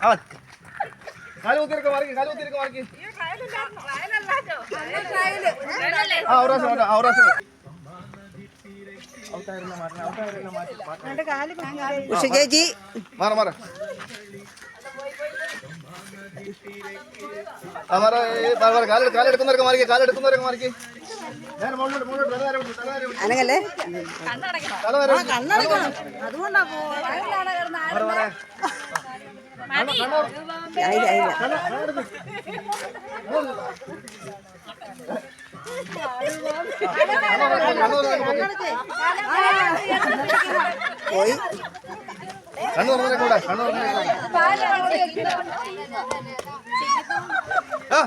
ആ കാൽ കുത്തിയൊക്കെ മാറിക്ക് കാൽ കുത്തിയൊക്കെ മാറിക്ക് ആ. ഒരു പ്രാവശ്യം ആ ഒരു പ്രാവശ്യം ഔട്ടായിരുന്ന മാറ്റണം ഔട്ടായിരുന്ന മാറ്റി ഉഷ ചേച്ചി മാറ മാറ. ആ മാറ ഏ, മാറ, മാറ. കാൽ കാലെടുക്കുന്നവരൊക്കെ മാറിക്ക് കാലെടുക്കുന്നവരൊക്കെ മാറിക്ക്. അനങ്ങല്ലേ? വിട്ടു. അതുകൊണ്ടാ പോയി. കണ്ണു തുറന്നേക്ക് കൂടെ കണ്ണു തുറന്നേക്ക് ആ.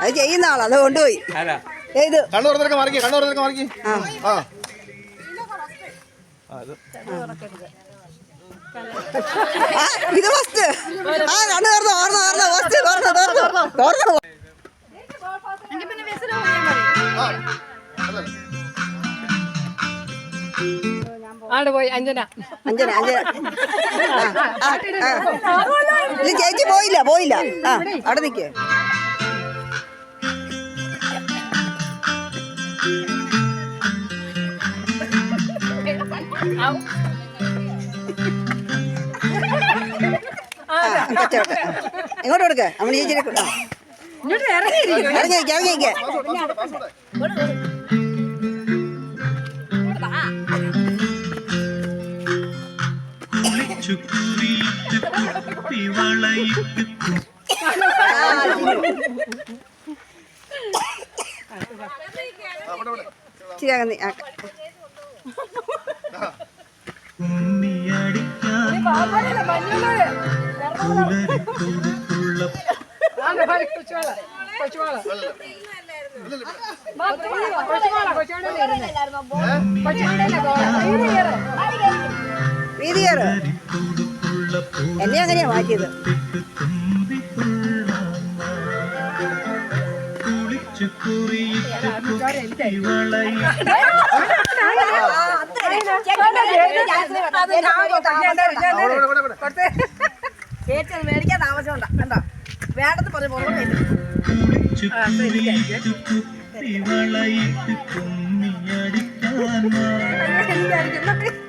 അത് ചെയ്യുന്ന ആളാ അത് കൊണ്ടുപോയി. ഏത്? കണ്ണു തുറന്നേക്ക് മാറിക്ക് കണ്ണു തുറന്നേക്ക് മാറിക്ക്. ആ. ആ. ഇത്. ആ ഇത് ഫസ്റ്റ് ആ കണ്ണു തുറന്നു ഓർന്നു ഓർന്നു ഫസ്റ്റ് തുറന്നു തുറന്നു തുറന്നു. ആട് പോയി അഞ്ജന. അഞ്ജന അഞ്ജന. ചേച്ചി പോയില്ല പോയില്ല. ആ അവിടെ നിൽക്ക് എങ്ങോട്ട് കൊടുക്ക. അമ്മ ചേച്ചിനെ കൊടു. ആ. ഇറങ്ങി നിൽക്ക്, ഇറങ്ങി കുപ്പിവളയിട്ട് അവിടെ എന്നെ അങ്ങനെയാ മാറ്റിയത്. ചേച്ചി മേടിക്കാൻ താമസമുണ്ട കണ്ടോ വേണ്ടെന്ന് പറഞ്ഞു കുളിച്ചു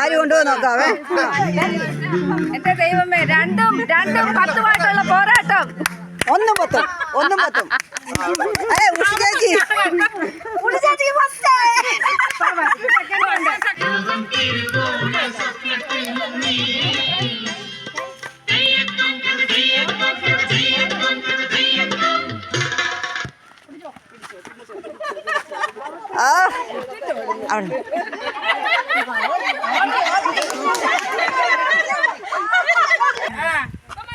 ആര് കൊണ്ടുപോയി നോക്കാവേ എന്റെ ദൈവമേ രണ്ടും രണ്ടും പത്തുമായിട്ടുള്ള പോരാട്ടം. ഒന്നും പത്തും ഒന്നും പത്തും. അതെ ഉഷ ചേച്ചി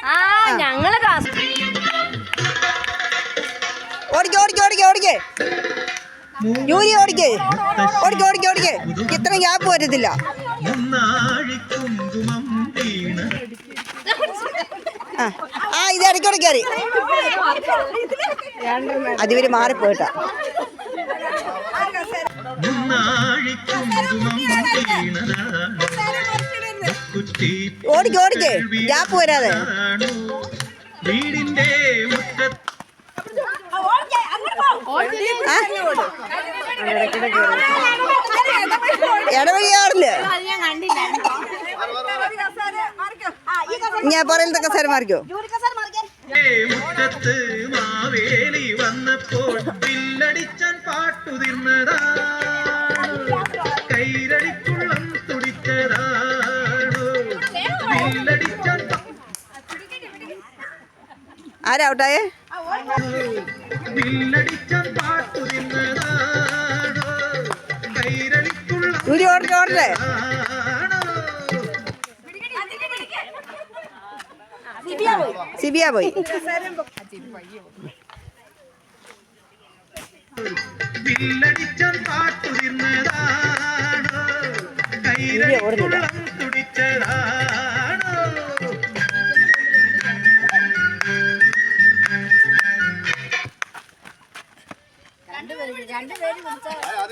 ആ ഞങ്ങൾ ഓടിക്കേ ഓടിക്കേ ഓടിക്കേ ഓടിക്കേ. ജൂലി ഓടിക്കേ. ഓടിക്കേ ഓടിക്കേ ഓടിക്കേ. ഇത്ര ഗ്യാപ്പ് വരത്തില്ല. ആ ഇത് ഇടയ്ക്കൂടെ കയറി അതിവര് മാറിപ്പോയിട്ടാ. ഓടിക്കേ ഓടിക്കേ. ഗ്യാപ്പ് വരാതെ. വീടിന്റെ? ഇടവഴിയാറില്ല ഞാൻ പറയുന്നത് കസാര മാറിക്കോ. മുറ്റത്ത് മാവേലി വന്നപ്പോൾ വില്ലടിച്ചാൻ പാട്ടുതിർന്നതാ. ആരാ ഔട്ടായേ ഊരി ഓടട്ടെ ഓടട്ടെ സിബിയ പോയി. ഓടുന്നില്ല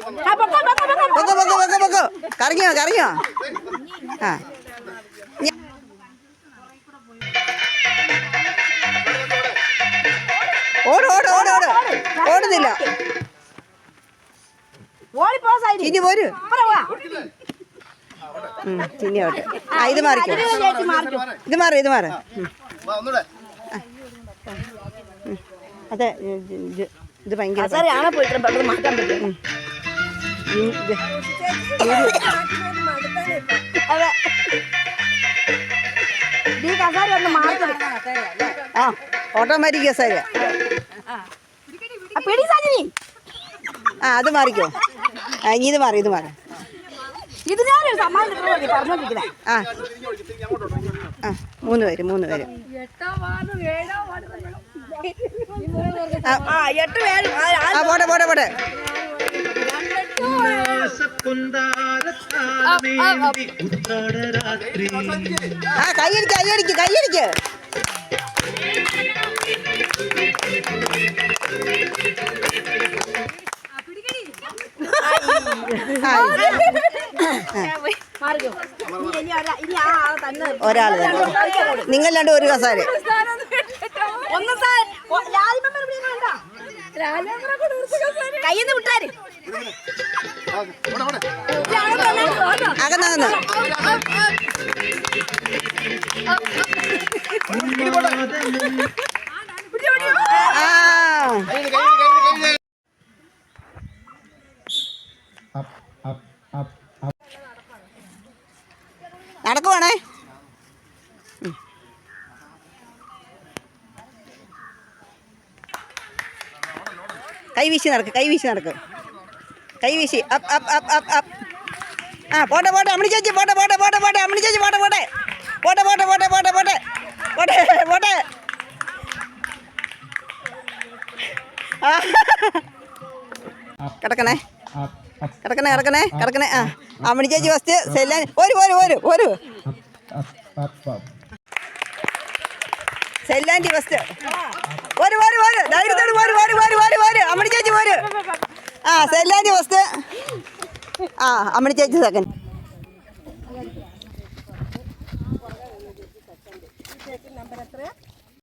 പൊക്കോ പൊക്കോ പൊക്കോ പൊക്കോ കറങ്ങിയോ കറങ്ങിയോ ആ ഓട് ഓട് ഓട് ഓട് ഓടുന്നില്ല ഇനി പോര് ചിന്നി ഓട്ടെ ആ ഇത് മാറിക്കോ ഇത് മാറി ഇത് മാറി അതെ ഇത് ഭയങ്കര അതെ കസാര ഒന്ന് ആ ആ, അത് മാറിക്കോ ഇത് മാറി ഇത് മാറി ഇത് ഞാൻ സമ്മാനം പറഞ്ഞോണ്ടിരിക്കണേ ആ മൂന്ന് പേര് മൂന്ന് പേര് ആ പോട്ടെ പോട്ടെ പോട്ടെ ആ കയ്യടിക്ക് കയ്യടിക്ക് കയ്യടിക്ക് ഒരാൾ നിങ്ങൾ രണ്ട് ഒരു കസാര ഒന്ന് സാർ കയ്യെന്ന് വിട്ടാര് അകന്നകന്ന് നടക്കുവാണേ കൈവീശി നടക്ക് കൈവീശി നടക്ക്. കൈ വീശി up up up up up. ആ പോട്ടെ പോട്ടെ. അമ്മണി ചേച്ചി പോട്ടെ പോട്ടെ പോട്ടെ പോട്ടെ. അമ്മണി ചേച്ചി പോട്ടെ പോട്ടെ. പോട്ടെ പോട്ടെ പോട്ടെ പോട്ടെ പോട്ടെ. പോട്ടെ പോട്ടെ. കിടക്കണേ. കിടക്കണേ കിടക്കണേ കിടക്കണേ. ആ. അമ്മണി ചേച്ചി ഫസ്റ്റ് സെല്ലാൻ. ഒരു ഒരു ഒരു ഒരു സെല്ലാന്റെ ഫസ്റ്റ് ഒരു ഒരു ഒരു ധൈര്യത്തോട് ഒരു ഒരു ഒരു ഒരു ഒരു അമ്മണി ചേച്ചി ഒരു ആ സെല്ലാന്റി ഫസ്റ്റ് ആ അമ്മണി ചേച്ചി സെക്കൻഡ്